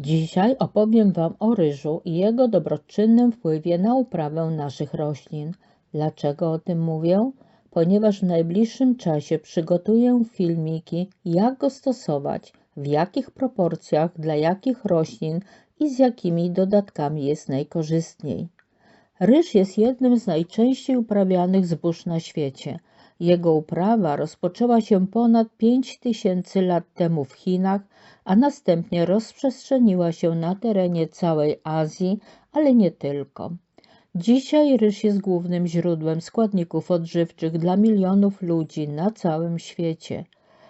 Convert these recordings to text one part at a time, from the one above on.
Dzisiaj opowiem Wam o ryżu i jego dobroczynnym wpływie na uprawę naszych roślin. Dlaczego o tym mówię? Ponieważ w najbliższym czasie przygotuję filmiki, jak go stosować, w jakich proporcjach, dla jakich roślin i z jakimi dodatkami jest najkorzystniej. Ryż jest jednym z najczęściej uprawianych zbóż na świecie. Jego uprawa rozpoczęła się ponad 5000 lat temu w Chinach, a następnie rozprzestrzeniła się na terenie całej Azji, ale nie tylko. Dzisiaj ryż jest głównym źródłem składników odżywczych dla milionów ludzi na całym świecie.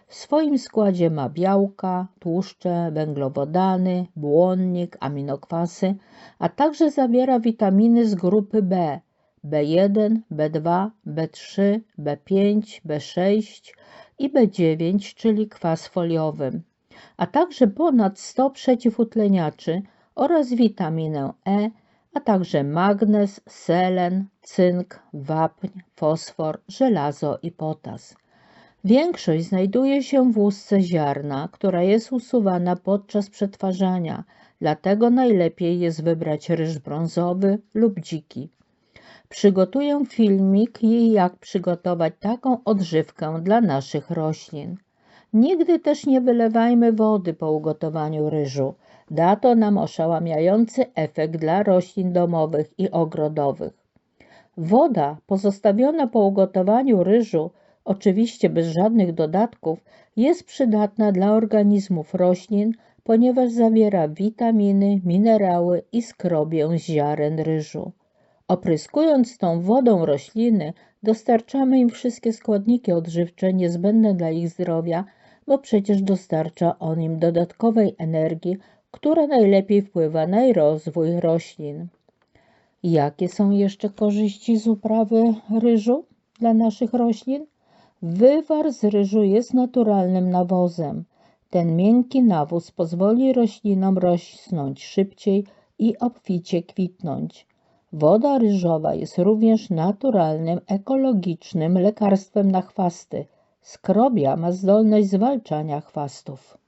W swoim składzie ma białka, tłuszcze, węglowodany, błonnik, aminokwasy, a także zawiera witaminy z grupy B, B1, B2, B3, B5, B6 i B9, czyli kwas foliowy, a także ponad 100 przeciwutleniaczy oraz witaminę E, a także magnez, selen, cynk, wapń, fosfor, żelazo i potas. Większość znajduje się w łusce ziarna, która jest usuwana podczas przetwarzania, dlatego najlepiej jest wybrać ryż brązowy lub dziki. Przygotuję filmik, jak przygotować taką odżywkę dla naszych roślin. Nigdy też nie wylewajmy wody po ugotowaniu ryżu. Da to nam oszałamiający efekt dla roślin domowych i ogrodowych. Woda pozostawiona po ugotowaniu ryżu, oczywiście bez żadnych dodatków, jest przydatna dla organizmów roślin, ponieważ zawiera witaminy, minerały i skrobię z ziaren ryżu. Opryskując tą wodą rośliny, dostarczamy im wszystkie składniki odżywcze niezbędne dla ich zdrowia, bo przecież dostarcza on im dodatkowej energii, która najlepiej wpływa na rozwój roślin. Jakie są jeszcze korzyści z uprawy ryżu dla naszych roślin? Wywar z ryżu jest naturalnym nawozem. Ten miękki nawóz pozwoli roślinom rosnąć szybciej i obficie kwitnąć. Woda ryżowa jest również naturalnym, ekologicznym lekarstwem na chwasty. Skrobia ma zdolność zwalczania chwastów.